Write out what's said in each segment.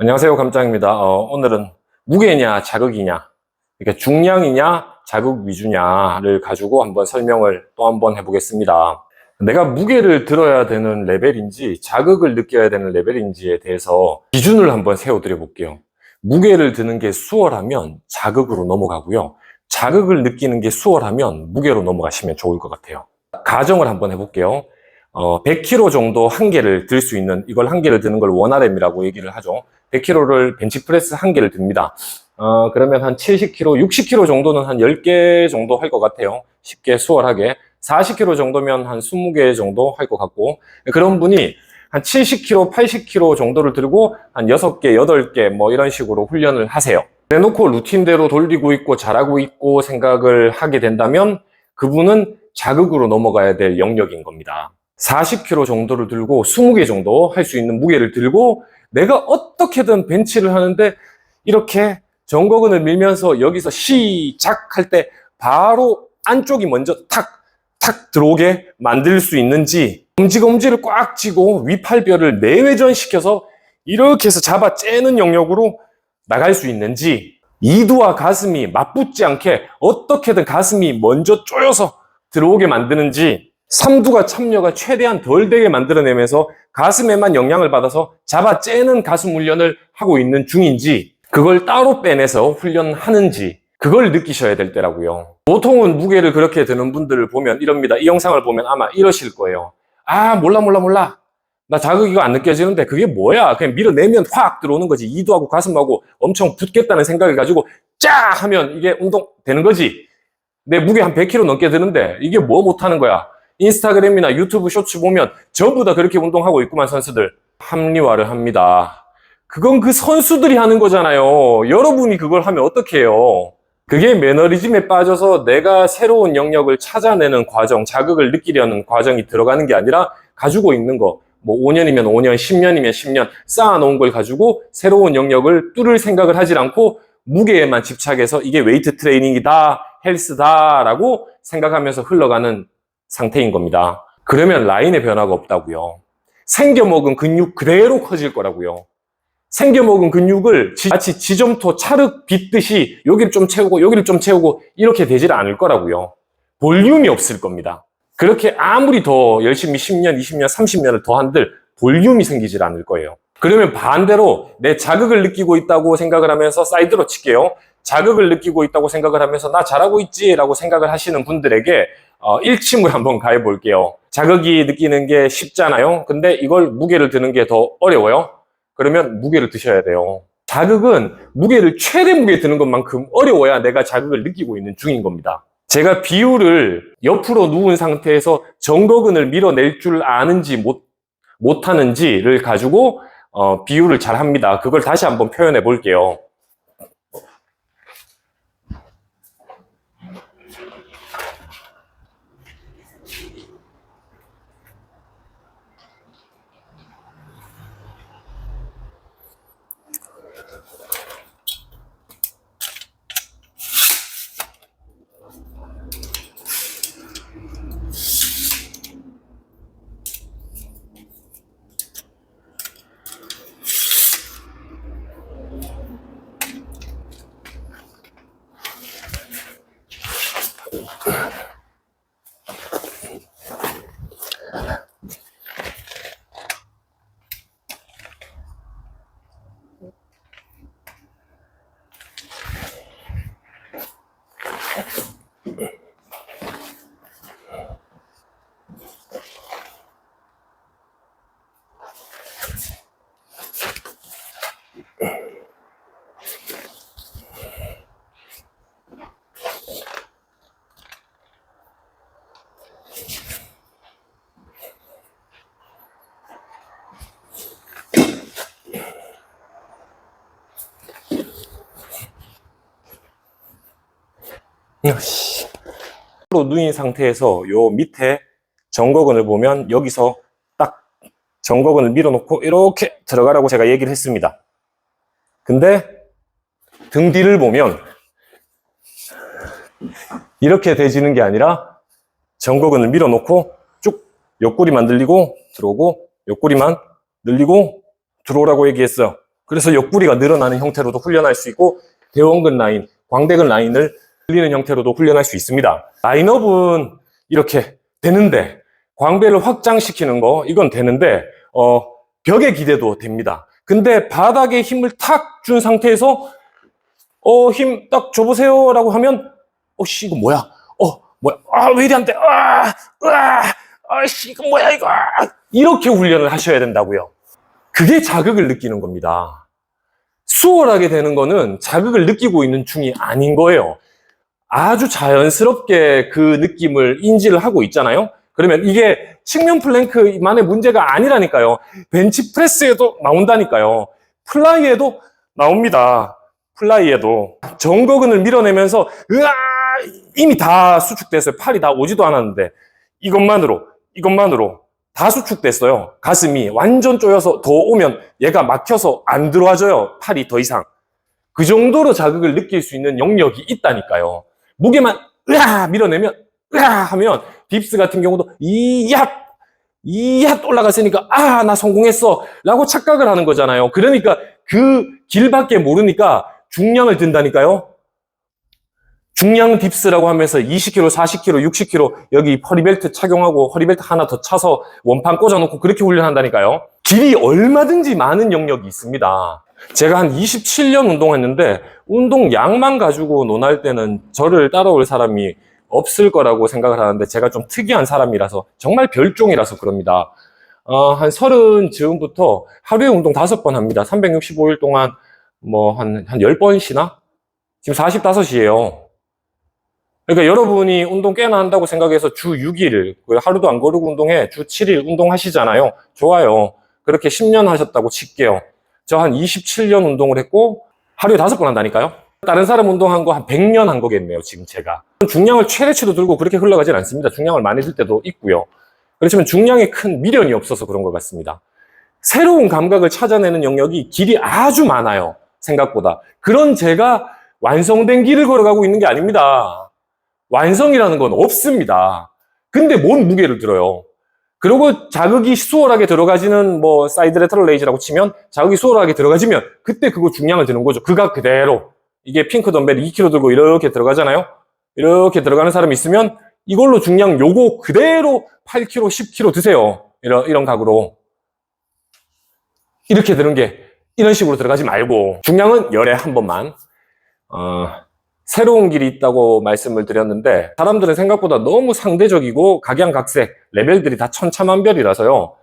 안녕하세요. 감장입니다. 어, 오늘은 무게냐, 자극이냐, 그러니까 중량이냐, 자극 위주냐를 가지고 한번 설명을 또 한번 해보겠습니다. 내가 무게를 들어야 되는 레벨인지, 자극을 느껴야 되는 레벨인지에 대해서 기준을 한번 세워드려 볼게요. 무게를 드는 게 수월하면 자극으로 넘어가고요. 자극을 느끼는 게 수월하면 무게로 넘어가시면 좋을 것 같아요. 가정을 한번 해볼게요. 어, 100kg 정도 한 개를 들 수 있는, 이걸 한 개를 드는 걸 원RM이라고 얘기를 하죠. 100kg를 벤치프레스 한 개를 듭니다. 어, 그러면 한 70kg, 60kg 정도는 한 10개 정도 할 것 같아요. 쉽게 수월하게. 40kg 정도면 한 20개 정도 할 것 같고. 그런 분이 한 70kg, 80kg 정도를 들고 한 6개, 8개 뭐 이런 식으로 훈련을 하세요. 내놓고 루틴대로 돌리고 있고 잘하고 있고 생각을 하게 된다면 그분은 자극으로 넘어가야 될 영역인 겁니다. 40kg 정도를 들고 20개 정도 할 수 있는 무게를 들고 내가 어떻게든 벤치를 하는데 이렇게 정거근을 밀면서 여기서 시작할 때 바로 안쪽이 먼저 탁, 탁 들어오게 만들 수 있는지 엄지검지를 꽉 쥐고 위팔뼈를 내외전시켜서 이렇게 해서 잡아 째는 영역으로 나갈 수 있는지 이두와 가슴이 맞붙지 않게 어떻게든 가슴이 먼저 쪼여서 들어오게 만드는지 삼두가 참여가 최대한 덜 되게 만들어내면서 가슴에만 영향을 받아서 잡아 째는 가슴 훈련을 하고 있는 중인지 그걸 따로 빼내서 훈련하는지 그걸 느끼셔야 될 때라고요. 보통은 무게를 그렇게 드는 분들을 보면 이럽니다. 이 영상을 보면 아마 이러실 거예요. 아 몰라 몰라 몰라. 나 자극이가 안 느껴지는데 그게 뭐야? 그냥 밀어내면 확 들어오는 거지. 이두하고 가슴하고 엄청 붙겠다는 생각을 가지고 쫙 하면 이게 운동 되는 거지. 내 무게 한 100kg 넘게 드는데 이게 뭐 못하는 거야? 인스타그램이나 유튜브 쇼츠 보면 전부 다 그렇게 운동하고 있구만 선수들. 합리화를 합니다. 그건 그 선수들이 하는 거잖아요. 여러분이 그걸 하면 어떻게 해요? 그게 매너리즘에 빠져서 내가 새로운 영역을 찾아내는 과정, 자극을 느끼려는 과정이 들어가는 게 아니라 가지고 있는 거, 뭐 5년이면 5년, 10년이면 10년 쌓아놓은 걸 가지고 새로운 영역을 뚫을 생각을 하질 않고 무게에만 집착해서 이게 웨이트 트레이닝이다, 헬스다라고 생각하면서 흘러가는 상태인 겁니다. 그러면 라인의 변화가 없다고요. 생겨먹은 근육 그대로 커질 거라고요. 생겨먹은 근육을 지- 마치 지점토 찰흙 빗듯이 여기를 좀 채우고 여기를 좀 채우고 이렇게 되질 않을 거라고요. 볼륨이 없을 겁니다. 그렇게 아무리 더 열심히 10년, 20년, 30년을 더 한들 볼륨이 생기질 않을 거예요. 그러면 반대로 내 자극을 느끼고 있다고 생각을 하면서 사이드로 칠게요. 자극을 느끼고 있다고 생각을 하면서 나 잘하고 있지 라고 생각을 하시는 분들에게 어, 일침을 한번 가해 볼게요. 자극이 느끼는 게 쉽잖아요. 근데 이걸 무게를 드는 게 더 어려워요. 그러면 무게를 드셔야 돼요. 자극은 무게를 최대 무게 드는 것만큼 어려워야 내가 자극을 느끼고 있는 중인 겁니다. 제가 비율을 옆으로 누운 상태에서 정거근을 밀어낼 줄 아는지 못, 못하는지를 가지고 어, 비율을 잘 합니다. 그걸 다시 한번 표현해 볼게요. 로 누인 상태에서 요 밑에 정거근을 보면 여기서 딱 정거근을 밀어놓고 이렇게 들어가라고 제가 얘기를 했습니다. 근데 등 뒤를 보면 이렇게 되지는 게 아니라 정거근을 밀어놓고 쭉 옆구리만 늘리고 들어오고 옆구리만 늘리고 들어오라고 얘기했어요. 그래서 옆구리가 늘어나는 형태로도 훈련할 수 있고 대원근 라인, 광대근 라인을 늘리는 형태로도 훈련할 수 있습니다. 라인업은 이렇게 되는데 광배를 확장시키는 거 이건 되는데 어, 벽에 기대도 됩니다. 근데 바닥에 힘을 탁 준 상태에서 어, 힘 딱 줘보세요라고 하면 어씨 이거 뭐야? 어 뭐야? 아왜 이리 안 돼? 아, 아, 아씨 이거 뭐야 이거? 이렇게 훈련을 하셔야 된다고요. 그게 자극을 느끼는 겁니다. 수월하게 되는 거는 자극을 느끼고 있는 중이 아닌 거예요. 아주 자연스럽게 그 느낌을 인지를 하고 있잖아요. 그러면 이게 측면 플랭크만의 문제가 아니라니까요. 벤치 프레스에도 나온다니까요. 플라이에도 나옵니다. 플라이에도 정거근을 밀어내면서 으아 이미 다 수축됐어요. 팔이 다 오지도 않았는데 이것만으로 이것만으로 다 수축됐어요. 가슴이 완전 쪼여서 더 오면 얘가 막혀서 안 들어와져요. 팔이 더 이상. 그 정도로 자극을 느낄 수 있는 영역이 있다니까요. 무게만 으아 밀어내면 으아 하면 딥스 같은 경우도 이야 이야 올라갔으니까 아 나 성공했어 라고 착각을 하는 거잖아요. 그러니까 그 길밖에 모르니까 중량을 든다니까요. 중량 딥스라고 하면서 20kg, 40kg, 60kg 여기 허리벨트 착용하고 허리벨트 하나 더 차서 원판 꽂아놓고 그렇게 훈련한다니까요. 길이 얼마든지 많은 영역이 있습니다. 제가 한 27년 운동했는데 운동 양만 가지고 논할 때는 저를 따라올 사람이 없을 거라고 생각을 하는데 제가 좀 특이한 사람이라서 정말 별종이라서 그럽니다. 어, 한 서른 즈음부터 하루에 운동 다섯 번 합니다. 365일 동안 뭐 한, 한 10번 쉬나? 지금 45이에요. 그러니까 여러분이 운동 꽤나 한다고 생각해서 주 6일, 하루도 안 거르고 운동해, 주 7일 운동하시잖아요. 좋아요. 그렇게 10년 하셨다고 칠게요. 저 한 27년 운동을 했고, 하루에 다섯 번 한다니까요? 다른 사람 운동한 거 한 100년 한 거겠네요, 지금 제가. 중량을 최대치로 들고 그렇게 흘러가진 않습니다. 중량을 많이 들 때도 있고요. 그렇지만 중량에 큰 미련이 없어서 그런 것 같습니다. 새로운 감각을 찾아내는 영역이 길이 아주 많아요. 생각보다. 그런 제가 완성된 길을 걸어가고 있는 게 아닙니다. 완성이라는 건 없습니다. 근데 뭔 무게를 들어요? 그리고 자극이 수월하게 들어가지는 뭐 사이드 레터럴 레이즈라고 치면 자극이 수월하게 들어가지면 그때 그거 중량을 드는 거죠. 그가 그대로. 이게 핑크 덤벨 2kg 들고 이렇게 들어가잖아요. 이렇게 들어가는 사람이 있으면 이걸로 중량 요거 그대로 8kg, 10kg 드세요. 이런, 이런 각으로. 이렇게 드는 게 이런 식으로 들어가지 말고 중량은 열에 한 번만 어, 새로운 길이 있다고 말씀을 드렸는데 사람들은 생각보다 너무 상대적이고 각양각색 레벨들이 다 천차만별이라서요.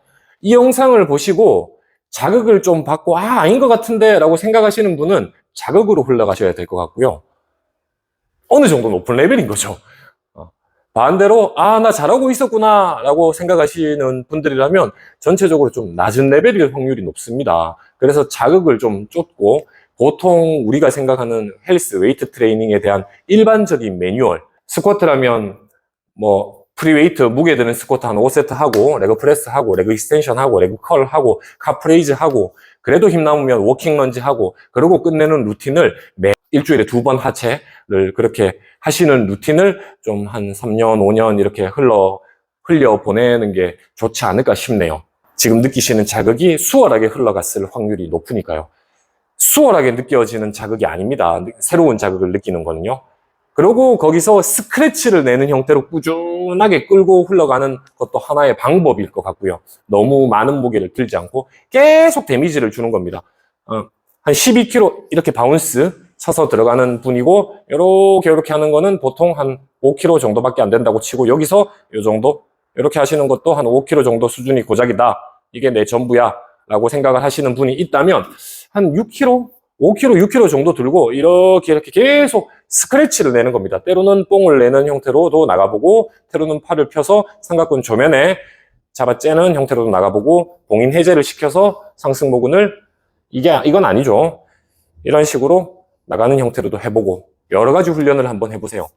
이 영상을 보시고 자극을 좀 받고 아 아닌 것 같은데 라고 생각하시는 분은 자극으로 흘러가셔야 될 것 같고요. 어느 정도 높은 레벨인 거죠. 어, 반대로 아 나 잘하고 있었구나 라고 생각하시는 분들이라면 전체적으로 좀 낮은 레벨일 확률이 높습니다. 그래서 자극을 좀 쫓고 보통 우리가 생각하는 헬스, 웨이트 트레이닝에 대한 일반적인 매뉴얼 스쿼트라면 뭐 프리웨이트 무게 드는 스쿼트 한 5세트 하고 레그 프레스 하고 레그 익스텐션 하고 레그 컬 하고 카프레이즈 하고 그래도 힘 남으면 워킹 런지 하고 그러고 끝내는 루틴을 매 일주일에 두 번 하체를 그렇게 하시는 루틴을 좀 한 3년, 5년 이렇게 흘러 흘려 보내는 게 좋지 않을까 싶네요. 지금 느끼시는 자극이 수월하게 흘러갔을 확률이 높으니까요. 수월하게 느껴지는 자극이 아닙니다. 새로운 자극을 느끼는 거는요. 그리고 거기서 스크래치를 내는 형태로 꾸준하게 끌고 흘러가는 것도 하나의 방법일 것 같고요. 너무 많은 무게를 들지 않고 계속 데미지를 주는 겁니다. 어, 한 12kg 이렇게 바운스 쳐서 들어가는 분이고 이렇게 이렇게 하는 거는 보통 한 5kg 정도밖에 안 된다고 치고 여기서 이 정도 이렇게 하시는 것도 한 5kg 정도 수준이 고작이다. 이게 내 전부야. 라고 생각을 하시는 분이 있다면 한 6kg, 5kg, 6kg 정도 들고 이렇게 이렇게 계속 스크래치를 내는 겁니다. 때로는 뽕을 내는 형태로도 나가보고 때로는 팔을 펴서 삼각근 조면에 잡아째는 형태로도 나가보고 봉인 해제를 시켜서 상승모근을 이게 이건 아니죠. 이런 식으로 나가는 형태로도 해보고 여러 가지 훈련을 한번 해보세요.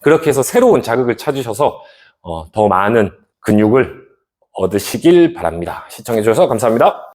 그렇게 해서 새로운 자극을 찾으셔서 어, 더 많은 근육을 얻으시길 바랍니다. 시청해주셔서 감사합니다.